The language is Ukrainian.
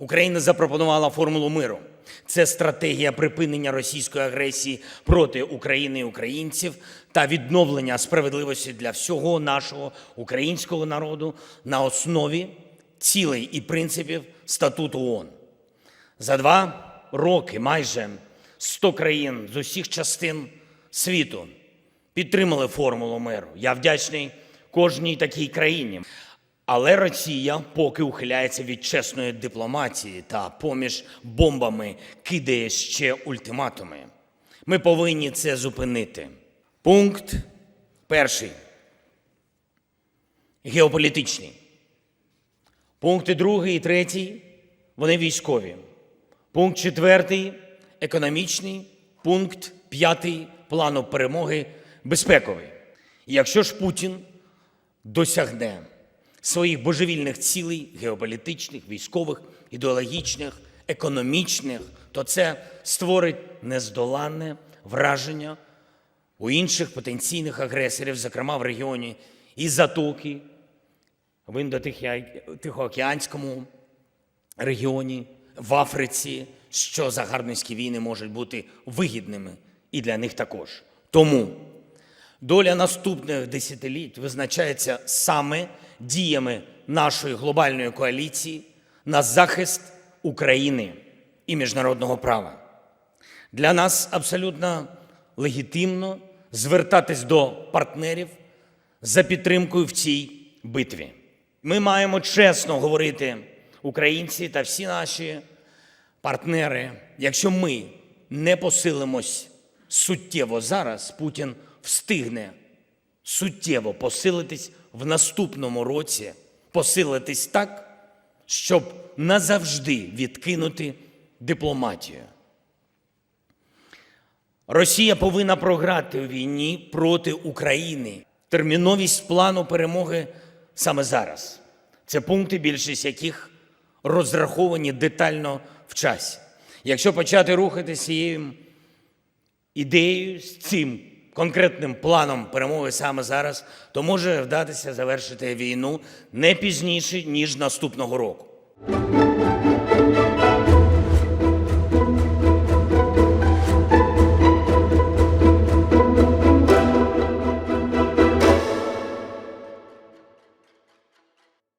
Україна запропонувала формулу миру. Це стратегія припинення російської агресії проти України і українців та відновлення справедливості для всього нашого українського народу на основі цілей і принципів статуту ООН. За два роки майже 100 країн з усіх частин світу підтримали формулу миру. Я вдячний кожній такій країні. Але Росія поки ухиляється від чесної дипломатії та поміж бомбами кидає ще ультиматуми. Ми повинні це зупинити. Пункт перший. Геополітичний. Пункти другий і третій вони військові. Пункт четвертий економічний. Пункт п'ятий плану перемоги безпековий. Якщо ж Путін досягне своїх божевільних цілей геополітичних, військових, ідеологічних, економічних, то це створить нездоланне враження у інших потенційних агресорів, зокрема в регіоні і Затоки, в Індо-Тихоокеанському регіоні, в Африці, що загарбницькі війни можуть бути вигідними і для них також. Тому доля наступних десятиліть визначається саме діями нашої глобальної коаліції на захист України і міжнародного права. Для нас абсолютно легітимно звертатись до партнерів за підтримкою в цій битві. Ми маємо чесно говорити, українці та всі наші партнери, якщо ми не посилимось суттєво зараз, Путін встигне суттєво посилитись в наступному році, посилитись так, щоб назавжди відкинути дипломатію. Росія повинна програти у війні проти України. Терміновість плану перемоги саме зараз. Це пункти, більшість яких розраховані детально в часі. Якщо почати рухатися цією ідеєю, з цим конкретним планом перемоги саме зараз, то може вдатися завершити війну не пізніше, ніж наступного року.